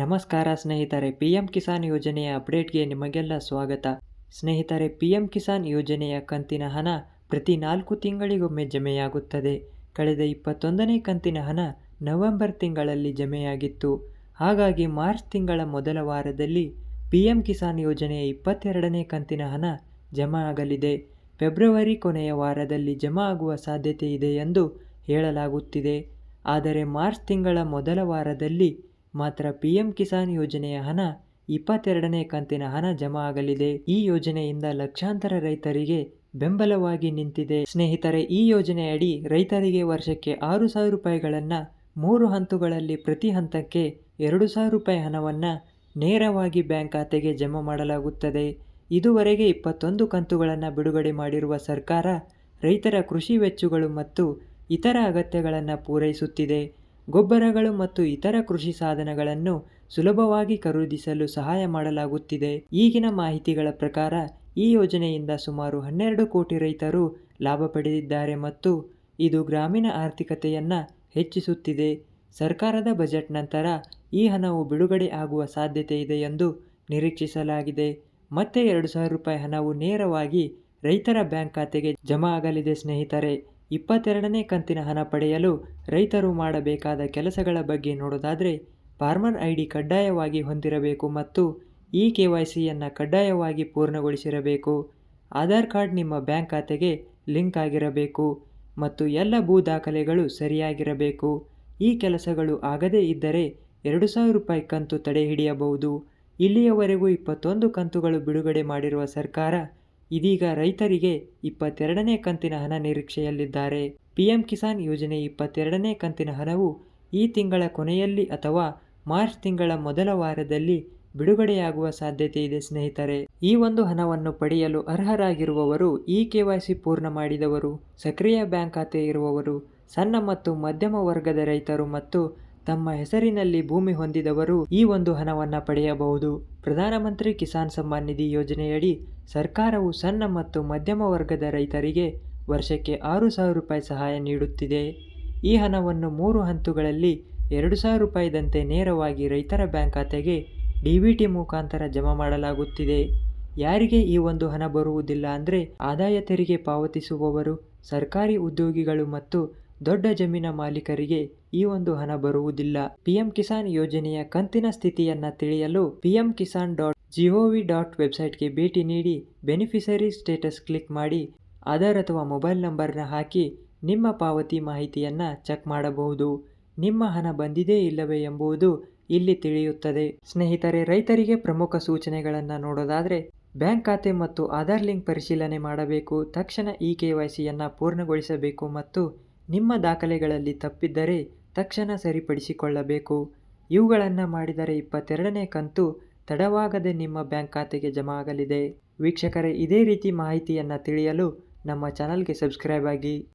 ನಮಸ್ಕಾರ ಸ್ನೇಹಿತರೆ P M Kisan ಯೋಜನೆಯ ಅಪ್ಡೇಟ್ಗೆ ನಿಮಗೆಲ್ಲ ಸ್ವಾಗತ. ಸ್ನೇಹಿತರೆ ಪಿ ಎಂ ಕಿಸಾನ್ ಯೋಜನೆಯ ಕಂತಿನ ಹಣ ಪ್ರತಿ ನಾಲ್ಕು ತಿಂಗಳಿಗೊಮ್ಮೆ ಜಮೆಯಾಗುತ್ತದೆ. ಕಳೆದ ಇಪ್ಪತ್ತೊಂದನೇ ಕಂತಿನ ಹಣ ನವೆಂಬರ್ ತಿಂಗಳಲ್ಲಿ ಜಮೆಯಾಗಿತ್ತು. ಹಾಗಾಗಿ ಮಾರ್ಚ್ ತಿಂಗಳ ಮೊದಲ ವಾರದಲ್ಲಿ ಪಿ ಎಂ ಕಿಸಾನ್ ಯೋಜನೆಯ ಇಪ್ಪತ್ತೆರಡನೇ ಕಂತಿನ ಹಣ ಜಮಾ ಆಗಲಿದೆ ಫೆಬ್ರವರಿ ಕೊನೆಯ ವಾರದಲ್ಲಿ ಜಮಾ ಆಗುವ ಸಾಧ್ಯತೆ ಇದೆ ಎಂದು ಹೇಳಲಾಗುತ್ತಿದೆ. ಆದರೆ ಮಾರ್ಚ್ ತಿಂಗಳ ಮೊದಲ ವಾರದಲ್ಲಿ ಮಾತ್ರ ಪಿಎಂ ಕಿಸಾನ್ ಯೋಜನೆಯ ಹಣ, ಇಪ್ಪತ್ತೆರಡನೇ ಕಂತಿನ ಹಣ ಜಮಾ ಆಗಲಿದೆ. ಈ ಯೋಜನೆಯಿಂದ ಲಕ್ಷಾಂತರ ರೈತರಿಗೆ ಬೆಂಬಲವಾಗಿ ನಿಂತಿದೆ. ಸ್ನೇಹಿತರೆ, ಈ ಯೋಜನೆಯಡಿ ರೈತರಿಗೆ ವರ್ಷಕ್ಕೆ ಆರು ಸಾವಿರ ರೂಪಾಯಿಗಳನ್ನು ಮೂರು ಹಂತಗಳಲ್ಲಿ ಪ್ರತಿ ಹಂತಕ್ಕೆ ಎರಡು ಸಾವಿರ ರೂಪಾಯಿ ಹಣವನ್ನು ನೇರವಾಗಿ ಬ್ಯಾಂಕ್ ಖಾತೆಗೆ ಜಮಾ ಮಾಡಲಾಗುತ್ತದೆ. ಇದುವರೆಗೆ ಇಪ್ಪತ್ತೊಂದು ಕಂತುಗಳನ್ನು ಬಿಡುಗಡೆ ಮಾಡಿರುವ ಸರ್ಕಾರ ರೈತರ ಕೃಷಿ ವೆಚ್ಚಗಳು ಮತ್ತು ಇತರ ಅಗತ್ಯಗಳನ್ನು ಪೂರೈಸುತ್ತಿದೆ. ಗೊಬ್ಬರಗಳು ಮತ್ತು ಇತರ ಕೃಷಿ ಸಾಧನಗಳನ್ನು ಸುಲಭವಾಗಿ ಖರೀದಿಸಲು ಸಹಾಯ ಮಾಡಲಾಗುತ್ತಿದೆ. ಈಗಿನ ಮಾಹಿತಿಗಳ ಪ್ರಕಾರ, ಈ ಯೋಜನೆಯಿಂದ ಸುಮಾರು ಹನ್ನೆರಡು ಕೋಟಿ ರೈತರು ಲಾಭ ಪಡೆದಿದ್ದಾರೆ ಮತ್ತು ಇದು ಗ್ರಾಮೀಣ ಆರ್ಥಿಕತೆಯನ್ನು ಹೆಚ್ಚಿಸುತ್ತಿದೆ. ಸರ್ಕಾರದ ಬಜೆಟ್ ನಂತರ ಈ ಹಣವು ಬಿಡುಗಡೆ ಆಗುವ ಸಾಧ್ಯತೆ ಇದೆ ಎಂದು ನಿರೀಕ್ಷಿಸಲಾಗಿದೆ. ಮತ್ತೆ ಎರಡು ಸಾವಿರ ರೂಪಾಯಿ ಹಣವು ನೇರವಾಗಿ ರೈತರ ಬ್ಯಾಂಕ್ ಖಾತೆಗೆ ಜಮಾ ಆಗಲಿದೆ ಸ್ನೇಹಿತರೆ. ಇಪ್ಪತ್ತೆರಡನೇ ಕಂತಿನ ಹಣ ಪಡೆಯಲು ರೈತರು ಮಾಡಬೇಕಾದ ಕೆಲಸಗಳ ಬಗ್ಗೆ ನೋಡೋದಾದರೆ ಫಾರ್ಮರ್ ಐ ಡಿ ಕಡ್ಡಾಯವಾಗಿ ಹೊಂದಿರಬೇಕು ಮತ್ತು ಇ ಕೆ ವೈ ಸಿಯನ್ನು ಕಡ್ಡಾಯವಾಗಿ ಪೂರ್ಣಗೊಳಿಸಿರಬೇಕು. ಆಧಾರ್ ಕಾರ್ಡ್ ನಿಮ್ಮ ಬ್ಯಾಂಕ್ ಖಾತೆಗೆ ಲಿಂಕ್ ಆಗಿರಬೇಕು ಮತ್ತು ಎಲ್ಲ ಭೂ ದಾಖಲೆಗಳು ಸರಿಯಾಗಿರಬೇಕು. ಈ ಕೆಲಸಗಳು ಆಗದೇ ಇದ್ದರೆ ಎರಡು ಸಾವಿರ ರೂಪಾಯಿ ಕಂತು ತಡೆ ಹಿಡಿಯಬಹುದು. ಇಲ್ಲಿಯವರೆಗೂ ಇಪ್ಪತ್ತೊಂದು ಕಂತುಗಳು ಬಿಡುಗಡೆ ಮಾಡಿರುವ ಸರ್ಕಾರ ಇದೀಗ ರೈತರಿಗೆ ಇಪ್ಪತ್ತೆರಡನೇ ಕಂತಿನ ಹಣ ನಿರೀಕ್ಷೆಯಲ್ಲಿದ್ದಾರೆ. ಪಿಎಂ ಕಿಸಾನ್ ಯೋಜನೆ ಇಪ್ಪತ್ತೆರಡನೇ ಕಂತಿನ ಹಣವು ಈ ತಿಂಗಳ ಕೊನೆಯಲ್ಲಿ ಅಥವಾ ಮಾರ್ಚ್ ತಿಂಗಳ ಮೊದಲ ವಾರದಲ್ಲಿ ಬಿಡುಗಡೆಯಾಗುವ ಸಾಧ್ಯತೆ ಇದೆ ಸ್ನೇಹಿತರೆ. ಈ ಒಂದು ಹಣವನ್ನು ಪಡೆಯಲು ಅರ್ಹರಾಗಿರುವವರು ಇ ಸಿ ಪೂರ್ಣ ಮಾಡಿದವರು, ಸಕ್ರಿಯ ಬ್ಯಾಂಕ್ ಖಾತೆ ಇರುವವರು, ಸಣ್ಣ ಮತ್ತು ಮಧ್ಯಮ ವರ್ಗದ ರೈತರು ಮತ್ತು ತಮ್ಮ ಹೆಸರಿನಲ್ಲಿ ಭೂಮಿ ಹೊಂದಿದವರು ಈ ಒಂದು ಹಣವನ್ನು ಪಡೆಯಬಹುದು. ಪ್ರಧಾನಮಂತ್ರಿ ಕಿಸಾನ್ ಸಮ್ಮಾನ್ ನಿಧಿ ಯೋಜನೆಯಡಿ ಸರ್ಕಾರವು ಸಣ್ಣ ಮತ್ತು ಮಧ್ಯಮ ವರ್ಗದ ರೈತರಿಗೆ ವರ್ಷಕ್ಕೆ ಆರು ಸಾವಿರ ರೂಪಾಯಿ ಸಹಾಯ ನೀಡುತ್ತಿದೆ. ಈ ಹಣವನ್ನು ಮೂರು ಹಂತಗಳಲ್ಲಿ ಎರಡು ಸಾವಿರ ರೂಪಾಯಿದಂತೆ ನೇರವಾಗಿ ರೈತರ ಬ್ಯಾಂಕ್ ಖಾತೆಗೆ ಡಿ ಬಿ ಟಿ ಮುಖಾಂತರ ಜಮಾ ಮಾಡಲಾಗುತ್ತಿದೆ. ಯಾರಿಗೆ ಈ ಒಂದು ಹಣ ಬರುವುದಿಲ್ಲ ಅಂದರೆ ಆದಾಯ ತೆರಿಗೆ ಪಾವತಿಸುವವರು, ಸರ್ಕಾರಿ ಉದ್ಯೋಗಿಗಳು ಮತ್ತು ದೊಡ್ಡ ಜಮೀನ ಮಾಲೀಕರಿಗೆ ಈ ಒಂದು ಹಣ ಬರುವುದಿಲ್ಲ. ಪಿಎಂ ಕಿಸಾನ್ ಯೋಜನೆಯ ಕಂತಿನ ಸ್ಥಿತಿಯನ್ನು ತಿಳಿಯಲು PM Kisan dot GOV dot ವೆಬ್ಸೈಟ್ಗೆ ಭೇಟಿ ನೀಡಿ ಬೆನಿಫಿಷರಿ ಸ್ಟೇಟಸ್ ಕ್ಲಿಕ್ ಮಾಡಿ ಆಧಾರ್ ಅಥವಾ ಮೊಬೈಲ್ ನಂಬರ್ನ ಹಾಕಿ ನಿಮ್ಮ ಪಾವತಿ ಮಾಹಿತಿಯನ್ನು ಚೆಕ್ ಮಾಡಬಹುದು. ನಿಮ್ಮ ಹಣ ಬಂದಿದೆ ಇಲ್ಲವೇ ಎಂಬುದು ಇಲ್ಲಿ ತಿಳಿಯುತ್ತದೆ. ಸ್ನೇಹಿತರೆ, ರೈತರಿಗೆ ಪ್ರಮುಖ ಸೂಚನೆಗಳನ್ನು ನೋಡೋದಾದರೆ ಬ್ಯಾಂಕ್ ಖಾತೆ ಮತ್ತು ಆಧಾರ್ ಲಿಂಕ್ ಪರಿಶೀಲನೆ ಮಾಡಬೇಕು, ತಕ್ಷಣ ಇ ಕೆ ವೈ ಸಿಯನ್ನು ಪೂರ್ಣಗೊಳಿಸಬೇಕು ಮತ್ತು ನಿಮ್ಮ ದಾಖಲೆಗಳಲ್ಲಿ ತಪ್ಪಿದ್ದರೆ ತಕ್ಷಣ ಸರಿಪಡಿಸಿಕೊಳ್ಳಬೇಕು. ಇವುಗಳನ್ನು ಮಾಡಿದರೆ ಇಪ್ಪತ್ತೆರಡನೇ ಕಂತು ತಡವಾಗದೆ ನಿಮ್ಮ ಬ್ಯಾಂಕ್ ಖಾತೆಗೆ ಜಮಾ ಆಗಲಿದೆ. ವೀಕ್ಷಕರೇ, ಇದೇ ರೀತಿ ಮಾಹಿತಿಯನ್ನು ತಿಳಿಯಲು ನಮ್ಮ ಚಾನಲ್ಗೆ ಸಬ್ಸ್ಕ್ರೈಬ್ ಆಗಿ.